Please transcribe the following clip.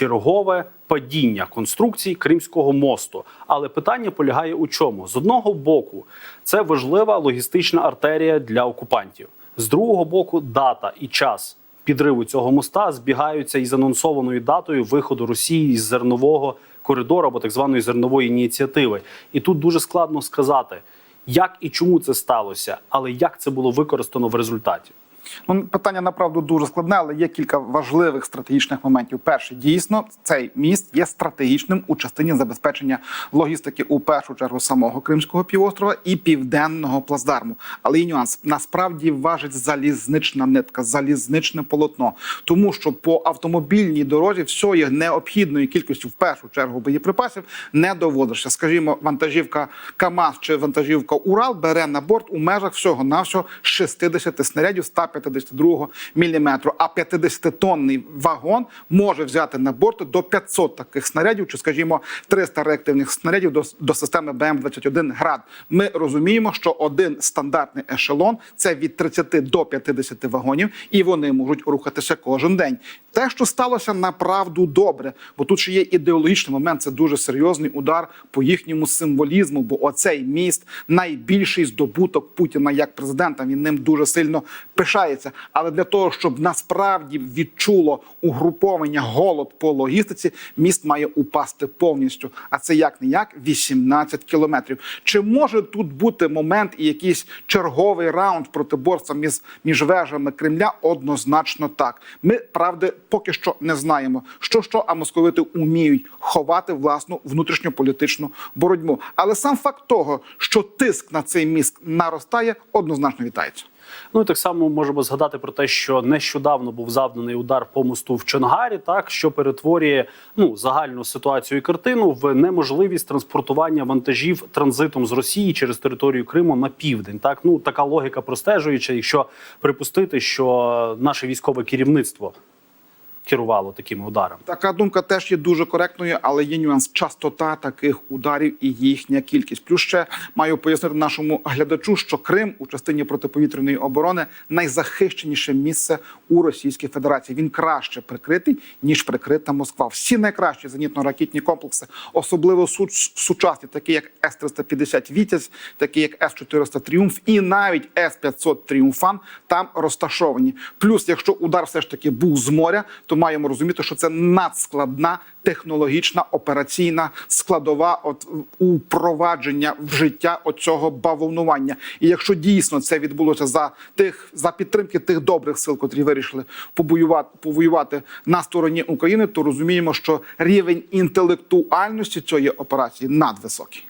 чергове падіння конструкцій Кримського мосту. Але питання полягає у чому? З одного боку, це важлива логістична артерія для окупантів. З другого боку, дата і час підриву цього моста збігаються із анонсованою датою виходу Росії з зернового коридору або так званої зернової ініціативи. І тут дуже складно сказати, як і чому це сталося, але як це було використано в результаті. Ну, питання направду дуже складне, але є кілька важливих стратегічних моментів. Перше, дійсно, цей міст є стратегічним у частині забезпечення логістики у першу чергу самого Кримського півострова і південного плацдарму. Але є нюанс насправді важить залізнична нитка, залізничне полотно, тому що по автомобільній дорозі всієї необхідної кількості в першу чергу боєприпасів не доводишся. Скажімо, вантажівка КАМАЗ чи вантажівка Урал бере на борт у межах всього навсього 60 снарядів 152 міліметру. А 50-тонний вагон може взяти на борт до 500 таких снарядів, чи, скажімо, 300 реактивних снарядів до, до системи БМ-21 град. Ми розуміємо, що один стандартний ешелон це від 30 до 50 вагонів, і вони можуть рухатися кожен день. Те, що сталося, направду добре, бо тут ще є ідеологічний момент. Це дуже серйозний удар по їхньому символізму. Бо оцей міст найбільший здобуток Путіна як президента. Він ним дуже сильно пишається. Але для того, щоб насправді відчуло угруповання голод по логістиці, міст має упасти повністю. А це як не як 18 кілометрів. Чи може тут бути момент і якийсь черговий раунд протиборства між, між вежами Кремля? Однозначно так. Ми правди поки що не знаємо, що що, а московити уміють ховати власну внутрішньополітичну боротьбу. Але сам факт того, що тиск на цей міст наростає, однозначно вітається. Ну і так само можемо згадати про те, що нещодавно був завданий удар по мосту в Чонгарі, так що перетворює ну загальну ситуацію і картину в неможливість транспортування вантажів транзитом з Росії через територію Криму на південь. Так ну така логіка простежуюча, якщо припустити, що наше військове керівництво керувало такими ударами. Така думка теж є дуже коректною, але є нюанс частота таких ударів і їхня кількість. Плюс ще маю пояснити нашому глядачу, що Крим у частині протиповітряної оборони найзахищеніше місце у Російській Федерації. Він краще прикритий ніж прикрита Москва. Всі найкращі зенітно-ракетні комплекси, особливо су- сучасні, такі як С 350 Вітязь, такі як С 400 Тріумф, і навіть С 500 Тріумфан там розташовані. Плюс, якщо удар все ж таки був з моря, то маємо розуміти, що це надскладна технологічна операційна складова от упровадження в життя оцього бавовнування. І якщо дійсно це відбулося за тих за підтримки тих добрих сил, котрі вирішили побоювати повоювати на стороні України, то розуміємо, що рівень інтелектуальності цієї операції надвисокий.